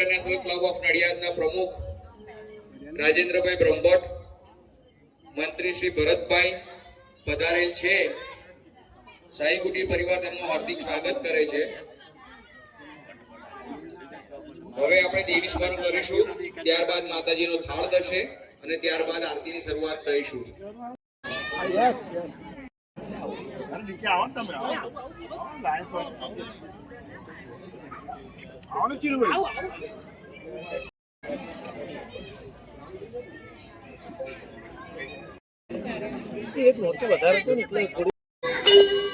International club of નડિયાદના પ્રમુખ રાજેન્દ્રભાઈ બ્રહ્મભટ્ટ મંત્રી શ્રી ભરતભાઈ પધારેલ છે. સાઈ કુટીર પરિવાર તેમનું હાર્દિક સ્વાગત કરે છે. હવે આપણે દેવી સ્મરણ કરીશું ત્યારબાદ માતાજીનો થાળ થશે અને ત્યારબાદ આરતીની શરૂઆત કરીશું. યસ યસ નીચે આવો તમે. આવો લાઈન પર આવો ને ચીરુભાઈ એક મોટું વધારે હતું ને એટલે થોડી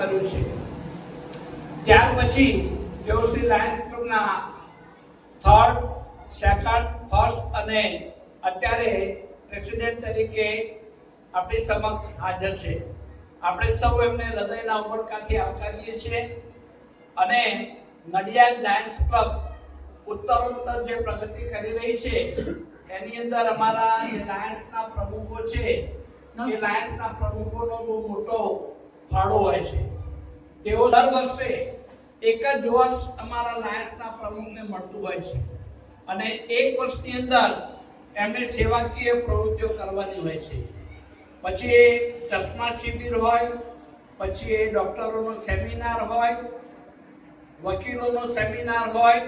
કર્યું છે. ત્યાર પછી તેઓ શ્રી લાયન્સ ગ્રુપના થર્ડ સેકન્ડ ફર્સ્ટ અને અત્યારે પ્રેસિડેન્ટ તરીકે આપણી સમક્ષ હાજર છે. આપણે સૌ એમને હૃદયના ઉમળકાથી આવકારીએ છીએ અને નડિયાદ લાયન્સ ક્લબ ઉત્તરોત્તર જે પ્રગતિ કરી રહી છે, એની અંદર અમારા જે લાયન્સના પ્રમુખો છે. એ લાયન્સના પ્રમુખોનો બહુ મોટો ફાળો હોય છે. તેઓ દર વર્ષે એક જ વર્ષ અમારા લાયન્સના પ્રમુખને મળતું હોય છે. અને એક વર્ષની અંદર એમને સેવાકીય પ્રવૃત્તિઓ કરવાની હોય છે. પછી એ ચશ્મા શિબિર હોય પછી એ ડૉક્ટરોનો સેમિનાર હોય વકીલોનો સેમિનાર હોય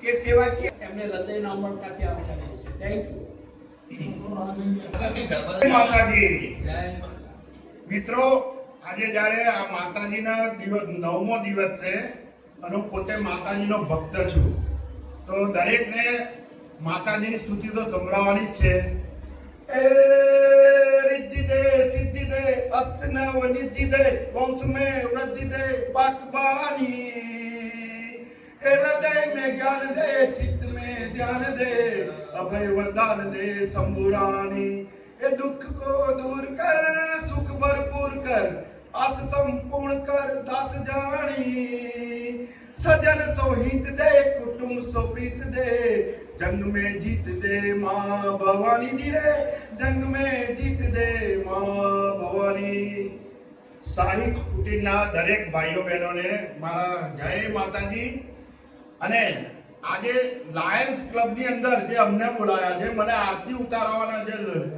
કે સેવાકીય એમને હૃદયના ઉમળકાથી આવકારીએ છે. થેન્ક યુ માતાજી. મિત્રો આજે જ્યારે આ માતાજીના દિવસ નવમો દિવસ છે અને હું પોતે માતાજીનો ભક્ત છું તો દરેકને માતાજીની સ્તુતિ તો સંભળાવવાની જ છે એ રિદ્ધિ દે સિદ્ધિ દે અસ્ત ન વનિધિ દે વંશ મે વૃદ્ધિ દે બાકબાની એ હૃદય में ज्ञान दे चित्त में ध्यान दे अभय वरदान दे शंभुरानी ये दुख को दूर कर सुख भरपूर कर ਅਸ ਸੰਪੂਰਨ ਕਰ ਦਸ ਜਾਣੀ ਸਜਨ ਸੋਹਿਤ ਦੇ ਕੁਟੁੰਬ ਸੋਪ੍ਰੀਤ ਦੇ ਜੰਗ ਮੇ ਜੀਤ ਦੇ ਮਾਂ ਭਵਾਨੀ ਦੀ ਰੇ ਜੰਗ ਮੇ જીત દે માં ભવાની. સાહિત કુટીના દરેક ભાઈઓ બહેનોને મારા જય માતાજી. અને આજે લાયન્સ ક્લબની અંદર જે અમને બોલાયા છે, મને આરતી ઉતારવાના જે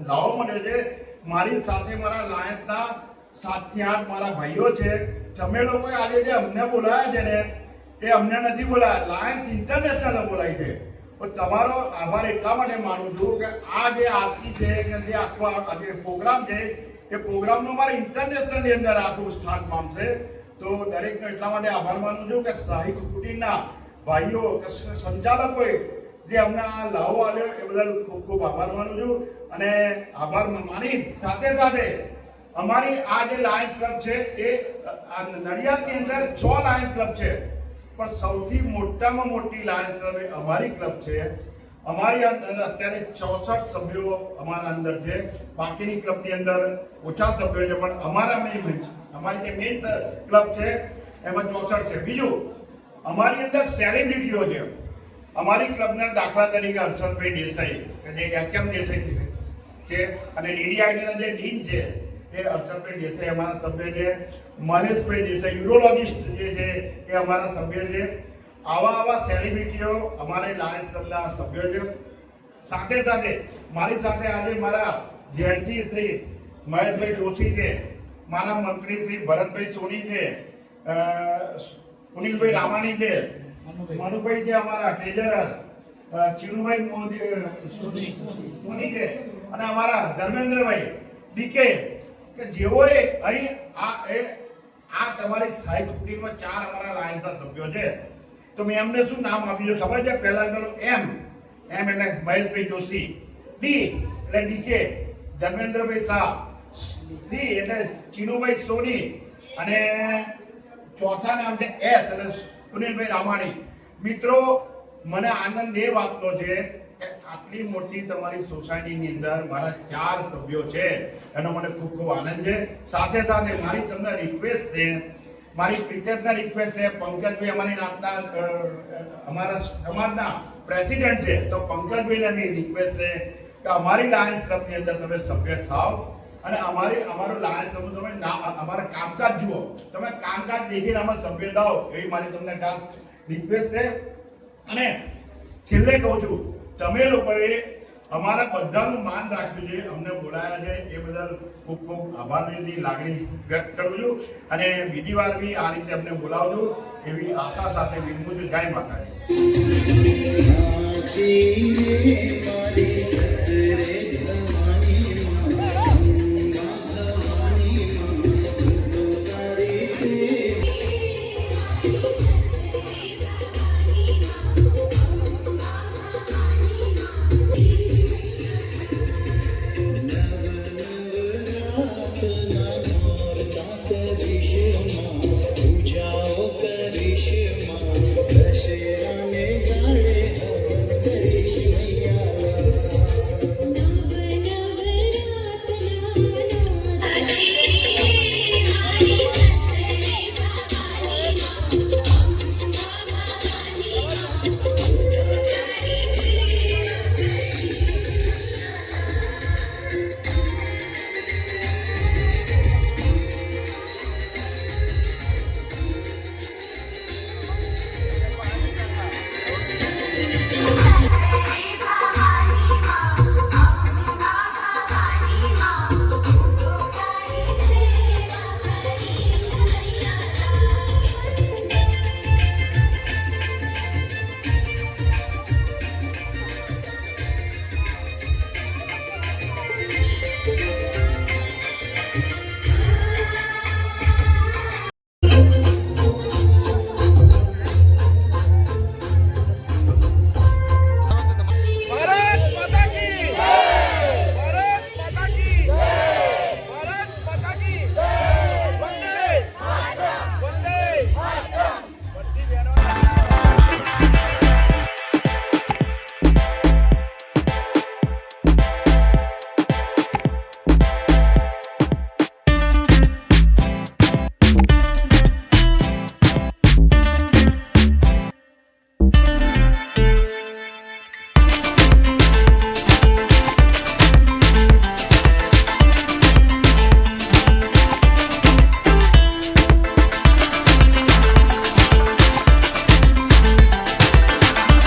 લાવ મળ્યો છે, મારી સાથે મારા લાયન્સના સાતથી આઠ મારા ભાઈઓ છે. તમે લોકોએ આજે જે અમને બોલાયા છે ને, એ અમને નથી બોલાયા. લાયન્સ ઇન્ટરનેશનલ બોલાય છે. તમારો આભાર એટલા માટે માનું છું કે આ જે આરતી છે, કે જે આખો જે પ્રોગ્રામ છે, એ પ્રોગ્રામનો મારે ઇન્ટરનેશનલની અંદર આખું સ્થાન પામશે. તો દરેકનો એટલા માટે આભાર માનું છું કે શાહી કુટીરના ભાઈઓ સંચાલકોએ જે અમને આ લાવો આલ્યો, એ બદલ ખૂબ ખૂબ આભાર માનું છું. અને આભાર માની સાથે સાથે અમારી આ જે લાયન્સ ક્લબ છે, એ નડિયાદની અંદર છ લાયન્સ ક્લબ છે. પણ સૌથી મોટામાં મોટી લાયન્સ ક્લબ એ અમારી ક્લબ છે. અમારી અંદર અત્યારે ચોસઠ સભ્યો અમારા અંદર છે. બાકીની ક્લબની અંદર ઓછા સભ્યો છે, પણ અમારા મેઇન અમારી જે મેઇન ક્લબ છે, એમાં ચોસઠ છે. બીજું, અમારી અંદર સેલિબ્રિટીઓ છે. અમારી ક્લબના દાખલા તરીકે હર્ષદભાઈ દેસાઈ, કે જે એચ એમ દેસાઈ છે અને ડીડીઆઈટીના જે ડીન છે એ હર્ષદભાઈ દેસાઈ અમારા સભ્ય છે. મહેશભાઈ દેસાઈ યુરોલોજિસ્ટ જે છે એ અમારા સભ્ય છે. આવા આવા સેલિબ્રિટીઓ અમારે લાયન્સ ક્લબના સભ્યો છે. સાથે સાથે મારી સાથે આજે મારા ઝેડસી શ્રી મહેશભાઈ જોશી છે મારા મંત્રી શ્રી ભરતભાઈ સોની છે સુનિલભાઈ રામાણી છે મનુભાઈ. છે અમારા ટ્રેઝરર ચિરુભાઈ મોદી સોની. છે. અને અમારા ધર્મેન્દ્રભાઈ ડીકે કે જેઓએ અહીં આ એ આ તમારી સ્થાયી કુટીરમાં ચાર અમારા લાયન્સના સભ્યો છે. તો મેં એમને શું નામ આપ્યું છે ખબર છે? પહેલા પેલો એમ એમ એટલે મહેશભાઈ જોશી ડી એટલે ડીકે ધર્મેન્દ્રભાઈ શાહ, ડી એટલે ચીનુભાઈ સોની અને ચોથા નામ છે એસ એટલે સુનિલભાઈ રામાણી. મિત્રો, મને આનંદ એ વાતનો છે આટલી મોટી તમારી સોસાયટીની અંદર મારા ચાર સભ્યો છે. એનો મને ખૂબ ખૂબ આનંદ છે. સાથે સાથે મારી તમને રિક્વેસ્ટ છે. મારી પ્રિતેશના રિક્વેસ્ટ છે. પંકજભાઈ અમારી નાતના અમારા સમાજના પ્રેસિડેન્ટ છે. તો પંકજભાઈને એની રિક્વેસ્ટ છે કે અમારી લાયન્સ ક્લબની અંદર તમે સભ્ય થાઓ અને અમારી, અમારું લાયન્સ ક્લબ તમે અમારા કામકાજ જુઓ. તમે કામકાજ દેખીને અમે સભ્ય થાઓ. એવી મારી તમને ખાસ રિક્વેસ્ટ છે. અને છેલ્લે કહું છું તમે લોકોએ અમારા બધાનું માન રાખ્યું છે, અમને બોલાયા છે. એ બદલ ખૂબ ખૂબ આભારની લાગણી વ્યક્ત કરું છું. અને બીજી વાર બી આ રીતે અમને બોલાવજો એવી આશા સાથે વિનમું છું જય માતાજી.